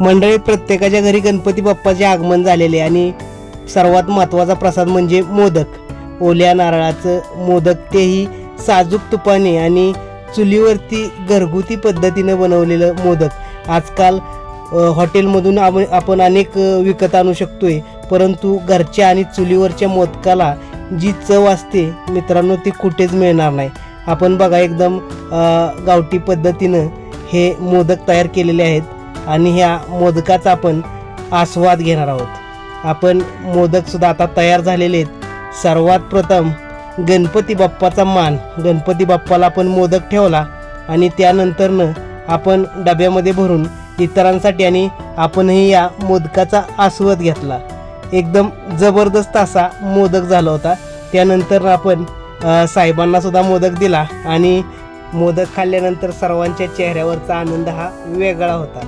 मंडळी प्रत्येकाच्या घरी गणपती बाप्पाचे आगमन झालेले आणि सर्वात महत्त्वाचा प्रसाद म्हणजे मोदक. ओल्या नारळाचं मोदक तेही साजूक तुपाने आणि चुलीवरती घरगुती पद्धतीनं बनवलेलं मोदक. आजकाल हॉटेलमधून आम- आपण अनेक विकत आणू शकतोय. परंतु घरच्या आणि चुलीवरच्या मोदकाला जी चव असते मित्रांनो ती कुठेच मिळणार नाही. आपण बघा एकदम गावठी पद्धतीनं हे मोदक तयार केलेले आहेत. आणि ह्या मोदकाचा आपण आस्वाद घेणार आहोत. आपण मोदकसुद्धा आता तयार झालेले आहेत. सर्वात प्रथम गणपती बाप्पाचा मान गणपती बाप्पाला आपण मोदक ठेवला आणि त्यानंतरनं आपण डब्यामध्ये भरून इतरांसाठी आणि आपणही या मोदकाचा आस्वाद घेतला. एकदम जबरदस्त असा मोदक झाला होता. त्यानंतर आपण साहेबांनासुद्धा मोदक दिला आणि मोदक खाल्ल्यानंतर सर्वांच्या चेहऱ्यावरचा आनंद हा वेगळा होता.